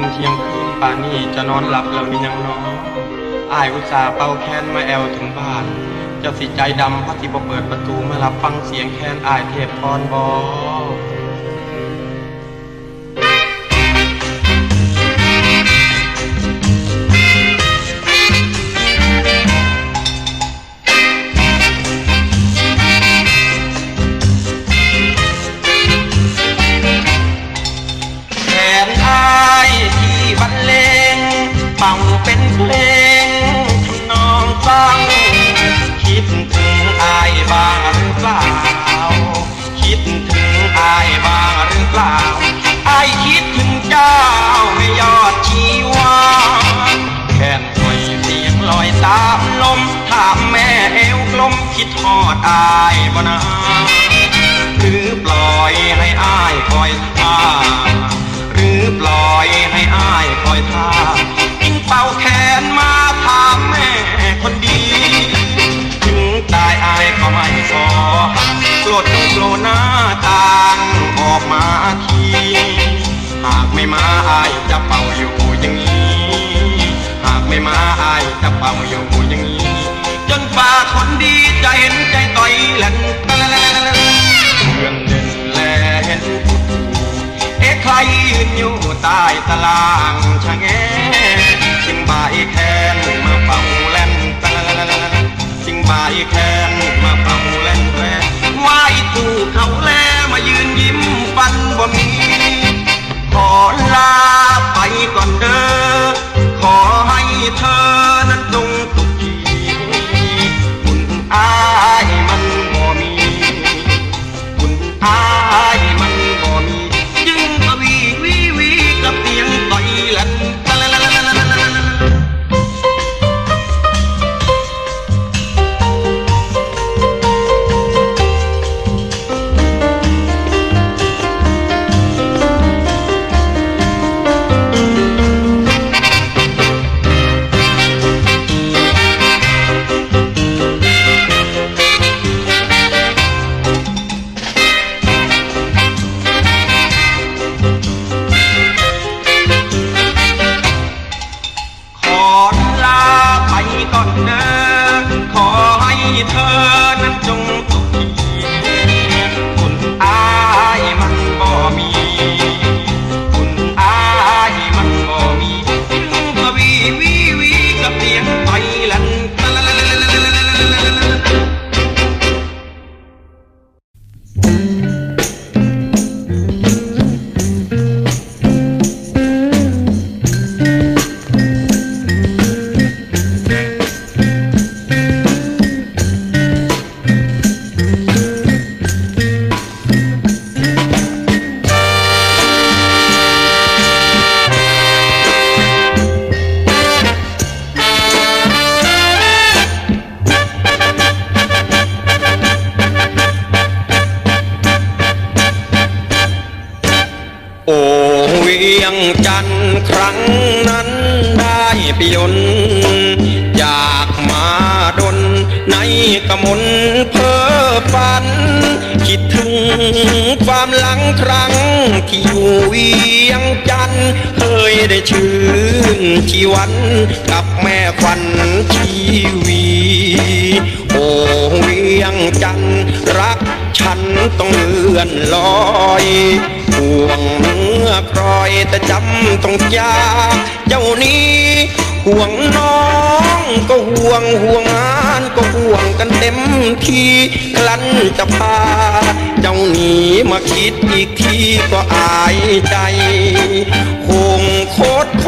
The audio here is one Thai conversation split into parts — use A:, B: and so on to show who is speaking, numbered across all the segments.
A: นเที่ยงคืนป่านนี้จะนอนหลับแล้วมียังน้ออายอุตส่าห์เป่าแค้นมาแอวถึงบ้าน จะสิใจดำเพราะสิบ่เปิดประตูมารับฟังเสียงแค้นอายเทพพรบอ คิดทอดอายบ่นาหรือปล่อยให้อายคอยท่าหรือปล่อยให้อายคอยท่ายิ่งเป่าแขนมาถามแม่คนดี ถึงตายอายก็ไม่ขอโกรธจงโกรหน้าต่างออกมาทีหากไม่มาอายจะเป่าอยู่อย่างนี้ หากไม่มาอายจะเป่าอยู่อย่างนี้ จนฝ่าคนดีใจเห็นใจต่อยแหลนเพื่อนเดินแลเห็นเอ๊ะใครยืนอยู่ใต้ตารางชะแงจึงบ่ายแคนมาเป่าแล่นตะจึงบายแคนมาเป่า งจันทร์ครั้งนั้นได้ปยนอยากมาดนในกมลเพ้อฝัน คิดถึงความหลังครั้งที่อยู่เวียงจันทร์เคยได้ชื่นชีวันกับแม่ควันชีวี โอ้เวียงจันทร์รักฉัน ต้องเลื่อนลอยห่วงเมื่อครอยแต่จำต้องจากเจ้านี้ห่วงน้องก็ห่วงห่วงงานก็ห่วงกันเต็มที่คลันจะพา เจ้าหนีมาคิดอีกทีก็อายใจคงโคตรโค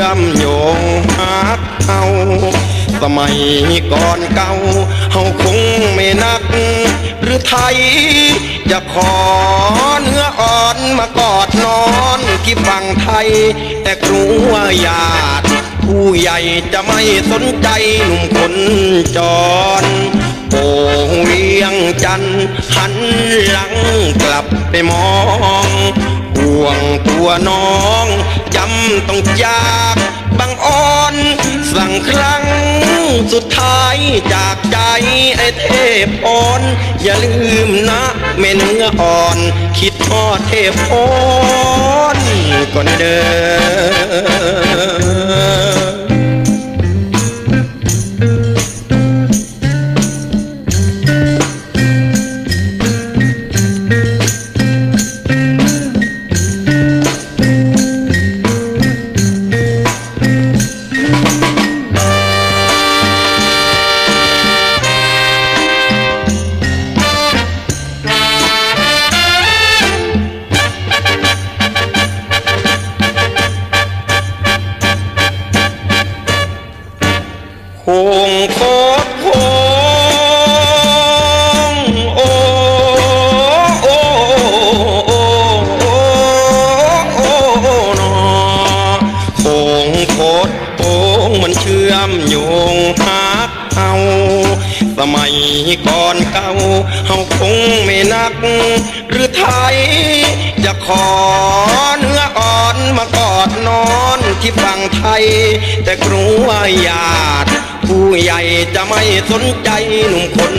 A: ชื่อมโยงฮักเฮาสมัยก่อนเก่าเฮาคงไม่นัก หรือไทย จะขอเนื้ออ่อนมากอดนอนที่ฝั่งไทย แต่กลัวญาติผู้ใหญ่จะไม่สนใจหนุ่มคนจรโป่งเวียงจันหันหลังกลับไปมอง ห่วงตัวน้องจำต้องจากบังอ่อน สั่งครั้งสุดท้ายจากใจไอ้เทพอ่อน อย่าลืมนะเม่เนื้ออ่อน คิดทอดเทพอ่อนก่อนเด้อ ไทย จะขอเนื้ออ่อนมากอดนอนที่ฝั่งไทย แต่กลัวญาติผู้ใหญ่จะไม่สนใจหนุ่มคน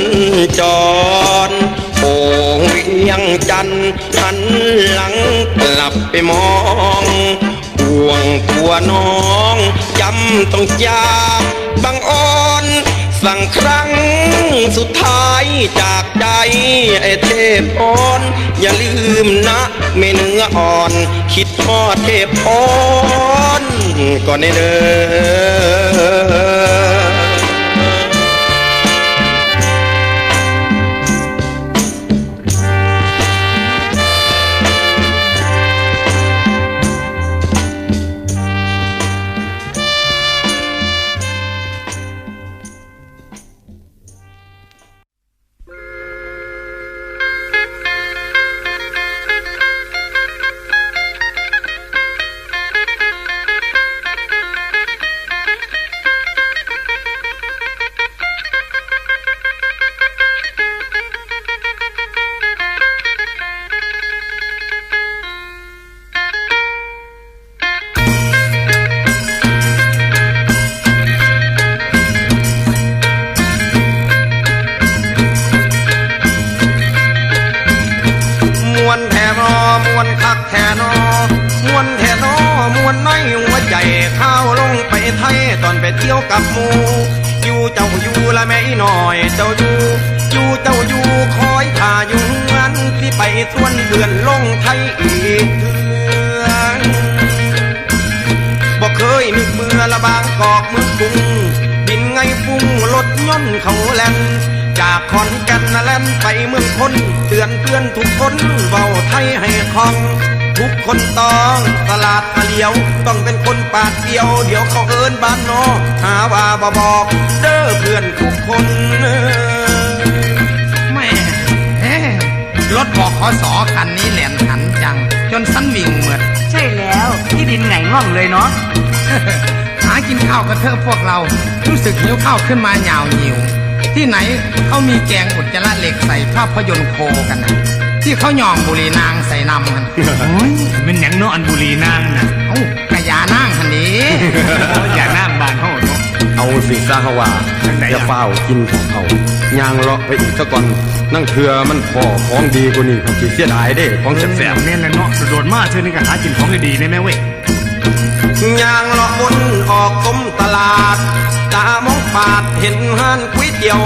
A: จรโอ่งเวียงจันทันหลังกลับไปมองห่วงตัวน้องจำต้องจากบังอ่อ สั่งครั้งสุดท้ายจากใจไอ้เทพอ่อน อย่าลืมนะเมเนื้ออ่อน คิดทอดเทพอ่อน ก่อนเด้อ กับหมูอยู่เจ้าอยู่ละแม่หน่อยเจ้าอยู่อยู่เจ้าอยู่คอยท่าอยู่งานที่ไปสวนเดือนลงไทยอีกเทื่อบอกเคยนึกเมื่อละบางกอกเมืองกรุงบินไงฟุ้งรถย่นเขาแลนจากขอนแก่นแลนไปเมืองคนเตือนเพื่อนทุกคนเบาไทยให้คล่อง ทุกคนต้องตลาดมาเลียว ต้องเป็นคนปากเดียว เดี๋ยวเขาเอินบ้านนอหาว่าบอบอก เด้อเพื่อนทุกคน
B: แม่เอ๊ะรถบอกขอสอคันนี้แหลนหันจัง จนสันวิ่งเหมือด
C: ใช่แล้วที่ดินไงง่องเลยเนาะ
B: หากินข้าวกันเถอะพวกเรา รู้สึกหิวข้าวขึ้นมาหยาวหิว ที่ไหนเขามีแกงอุจจาระเหล็กใส่ภาพยนตร์โคกันนะ ที่เขาหย่องบุหรีนางใส่นำกัน
D: โอ้ยมันหยังเนาะอันบุรีนางน่ะ
B: เอ้ากระยานางคันนี้
D: โอ้ยอยากน้ำบานเฮาเนาะ
E: เอาสิซาฮาวา
D: จังใดอะ
E: อย่าเฝ้าวกินของเขายางเลาะไปอีกซะก่อนนั่งเถือมันพอของดีกว่านี้เขาสิเสียดายเด้ของแสบ
D: แม่นแล้วเนาะโดดๆมาเชิญนี่ก็หากินของดีๆได้แม่เว้ย
A: ยางเลาะวนออกกลมตลาดตามองปาดเห็นห้านก๋วยเตี๋ยว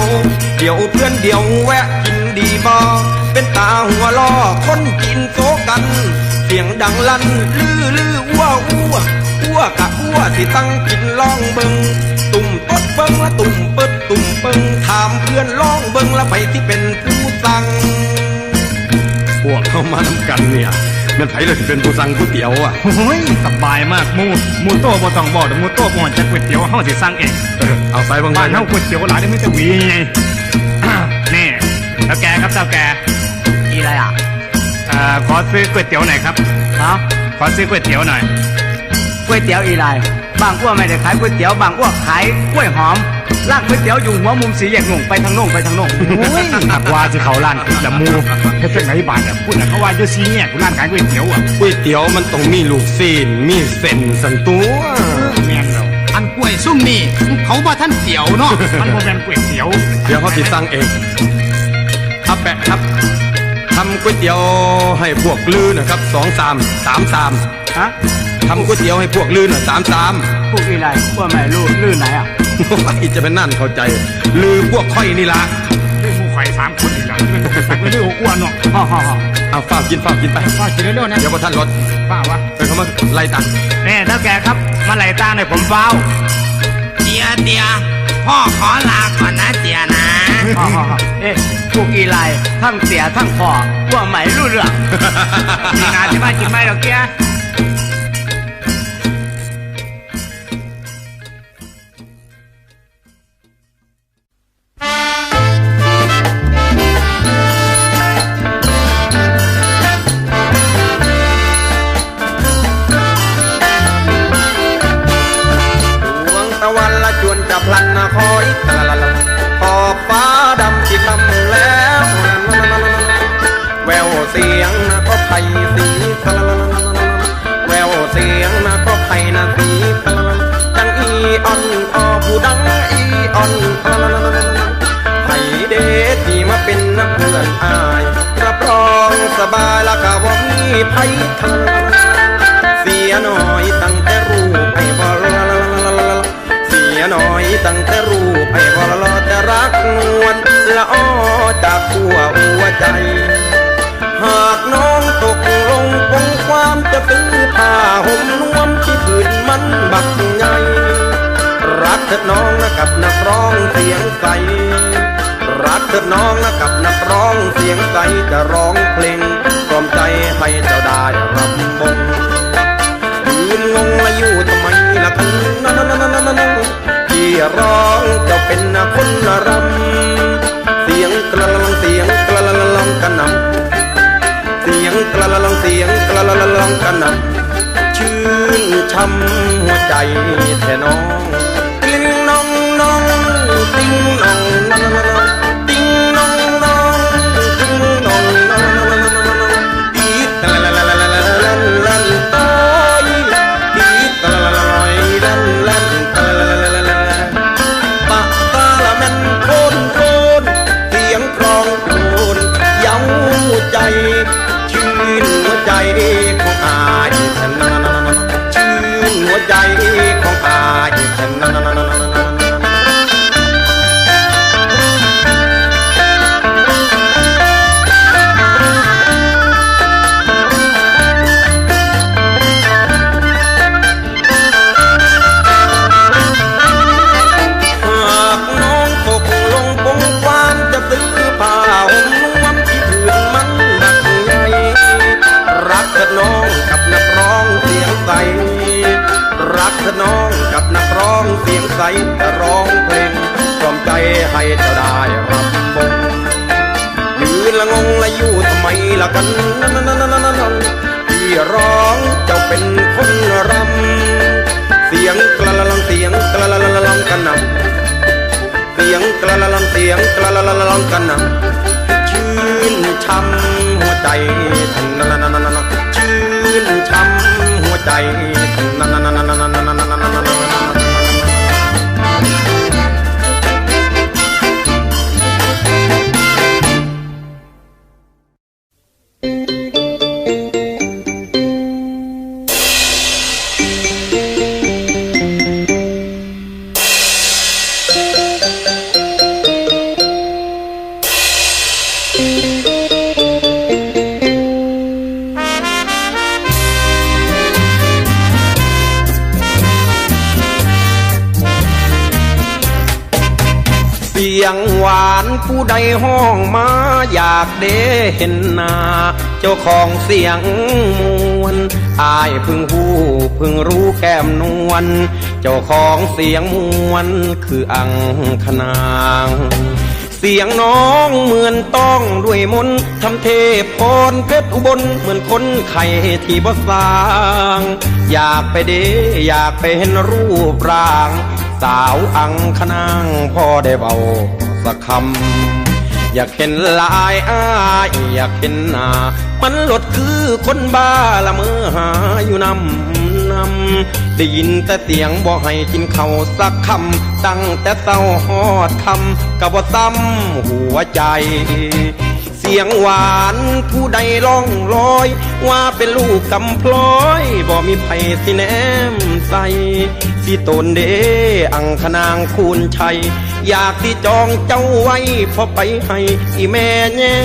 A: เดี๋ยวเพื่อนเดี๋ยวแวะกิน ดีบอเป็นตาหัวล้อคนกินโซกัน เสียงดังลั่นลือลืออ้วอ้วอ้วกะอ้วสิตั้งกินล่องเบิงตุ่มตดเบิงละตุ่มเปิดตุ่มเบิงถามเพื่อนล่องเบิงละไปที่เป็นผู้สั่ง
E: ๆพวกเขามาทำกันเนี่ยมันไผเลยสิเป็นผู้สั่งก๋วยเตี๋ยวอะ
D: โอ้ยสบายมากหมูหมูโต้บ่ต้องบอกเดี๋ยวหมูโต้บ่จะก๋วยเตี๋ยวเฮาสิสั่งเอง
E: เออเอาใส่บาง
D: บ้าน
E: ๆ
D: เฮาก๋วยเตี๋ยวหลายได้ไม่แต่หวีไงนี่ เจ้าแกครับเจ้าแก
C: มีอะไรอะ
D: เอ่อขอซื้อก๋วยเตี๋ยวหน่อยครับ
C: ฮะ
D: ขอซื้อก๋วยเตี๋ยวหน่อย
C: ก๋วยเตี๋ยวอีไรบางอ้วไม่ได้ขายก๋วยเตี๋ยวบางอ้วขายกล้วยหอมร้านก๋วยเตี๋ยวอยู่หัวมุมสีแยกหนุ่งไปทางโน่งไปทางโน่ง
D: โอ้ยหากว่าสิเขาร้านกินละหมูเฮ็ดจังไหนบาดเนี่ยพูดน่ะเขาว่าอยู่ซีเนี่ยกูร้านขายก๋วยเตี๋ยวอะ
E: ก๋วยเตี๋ยวมันต้องมีลูกซีนมีเส้นสันตัว
D: แม่นแล้ว
B: อันกล้วยซุ่มนี่เขาว่าท่านเตี๋ยวเนาะ
D: มันบ่แม่นก๋วยเตี๋ยว
E: เดี๋ยวเขาติสั่งเองครับ แปะครับทำก๋วยเตี๋ยวให้พวกลือนะครับสองสามสามสาม
C: ฮะ
E: ทำก๋วยเตี๋ยวให้พวกลือน่ะสามสาม
C: พวกอีไรพวกแม่ลูกลื่นไหนอะ
E: โอ้ยจะเป็นนั่นเข้าใจ ลือพวกค่อยนี่ละ
D: นี่หมูข่อยสามคนนี่ล่ะมันบ่สักไม่ได้อ้วนเนาะ
C: ฮ่าฮ่าฮ่า
E: เอาฝ้ากกินฝ้ากกินไป
B: ว่ากินเร็วๆนะ
E: เดี๋ยวพอท่านรถ
B: ป้าวะ
E: เออเขามาไล่ตัง
D: แน่ถ้าแกครับมาไหลตาในอยผมเฝ้า
B: เตียเตียพ่อขอลาก่อนนะเตียนะ
C: ฮ่าฮ่าฮ่าเอ๊ะพวกอีไรทั้งเสียทั้งพ่อพวกไม่รู้เรื่อง
D: มีงานที่บ้านกินไหมดอกเกี้ย
A: อนอายรับรองสบายละก็ว่ามีไผ่ทะละละละละเสียหน่อยตั้งแต่รูปไอ้บอลาลลลลเสียหน่อยตั้งแต่รูปไอ้บอลาแต่รักนวลละอ้อจากหัวหัวใจ หากน้องตกลงปงความจะซื้อผ้าห่มนวมที่ผืนมันบักใหญ่รักเถิดน้องนะกับนักร้องเสียงใสรักเถิดน้องนะ ระรำเสียงกระลังเสียงกระลังกันนำเสียงกระลังเสียงกระลังกันนำชื่นช่ำหัวใจแท่น้อง ชื่นช้ำหัวใจท่านนั้นชื่นช้ำหัวใจท่านนั้น ยงหวานผู้ใดห้องมาอยากเด้เห็นหน้าเจ้าของเสียงมวลอายพึ่งหูพึ่งรู้แก้มนวลเจ้าของเสียงมวลคืออังคณาง เสียงน้องเหมือนต้องด้วยมนทำเทพพรเพชรอุบลเหมือนคนไข่ที่บ่สาง อยากไปเดอยากไปเห็นรูปร่าง สาวอังคณางพ่อได้เบาสักคำอยากเห็นลายอายอยากเห็นหน้า มันหลดคือคนบ้าละเมื่อหาอยู่นำำได้ยินแต่เสียงบอกให้กินเข้าสักคำตั้งแต่เศร้าหอดคำกับว่าซ้ำหัวใจ เสียงหวานผู้ใดล่องลอย ว่าเป็นลูกกำพลอยบ่มีไผสิแนมใส่สิตนเดอังคณางคูณชัย อยากที่จองเจ้าไว้พอไปให้อีแม่แย่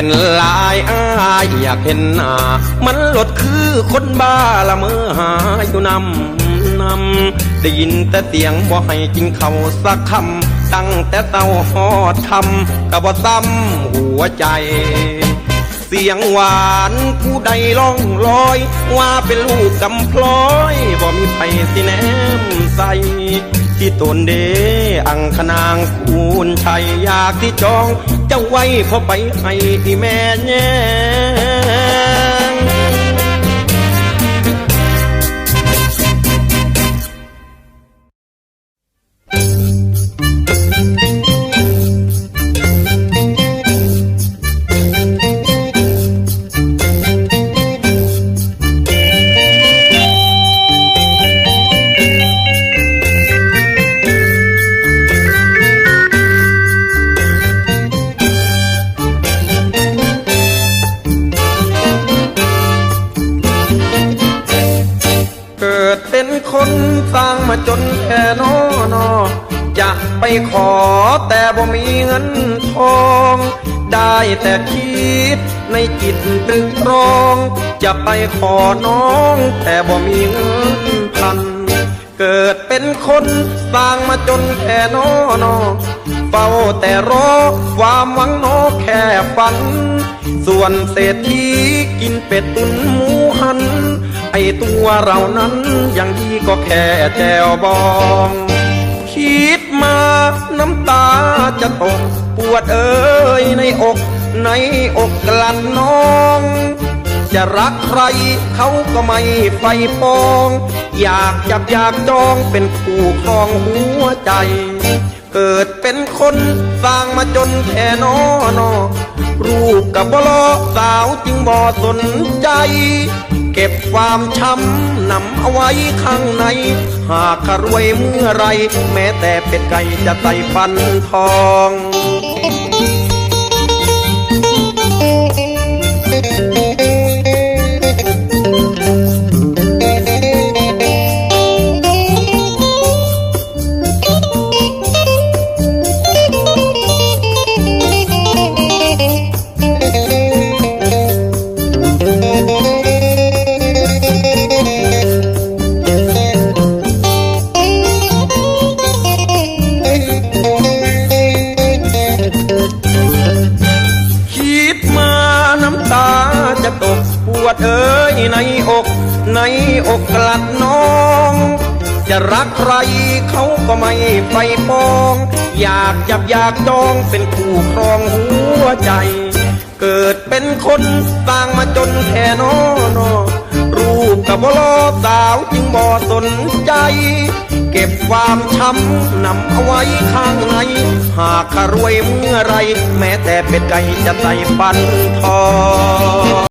A: ห็นลายอายอยากเห็นหน้ามันหลดคือคนบ้าละเมื่อหาอยู่นำนำได้ยินแต่เสียงบ่ให้กินข้าสักคำตั้งแต่เต้าหอดคำกับบ่ซ้ำหัวใจ เสียงหวานผู้ใดล่องลอย ว่าเป็นลูกกำพลอยบ่มีไผสิแนมใส่ที่ตนเดอังคนางคูณชัยอยากที่จอง เจ้าไว้พอไปให้ที่แม่แย่ ขอแต่บ่มีเงินทอง ได้แต่คิดในจิตตรึกตรอง จะไปขอน้อง แต่บ่มีเงินพัน เกิดเป็นคนสร้างมาจนแค่นอนอเฝ้าแต่รอความหวังนอแค่ฝัน ส่วนเศรษฐีกินเป็ดตุนหมูหัน ไอตัวเรานั้นยังดีก็แค่แจวบอง คิด มาน้ำตาจะตกปวดเอ้ยในอกในอกกลั้นน้อง จะรักใครเขาก็ไม่ไฟปอง อยากจับอยากจองเป็นคู่ครองหัวใจ เกิดเป็นคนสร้างมาจนแค่นอนอรูปกับบลอสาวจึงบ่สนใจ เก็บความช้ำนำเอาไว้ข้างใน หากรวยเมื่อไร แม้แต่เป็ดไก่จะไต่ฟันทอง เอ้ยในอก ในอกกลัดน้อง จะรักใครเขาก็ไม่ไฟปอง อยากจับอยากจองเป็นคู่ครองหัวใจ เกิดเป็นคนสร้างมาจนแค่นอนอรูปกับลอสาวจึงบ่สนใจ เก็บความช้ำนำเอาไว้ข้างใน หากขรวยเมื่อไร แม้แต่เป็ดไก่จะใส่ฟันทอง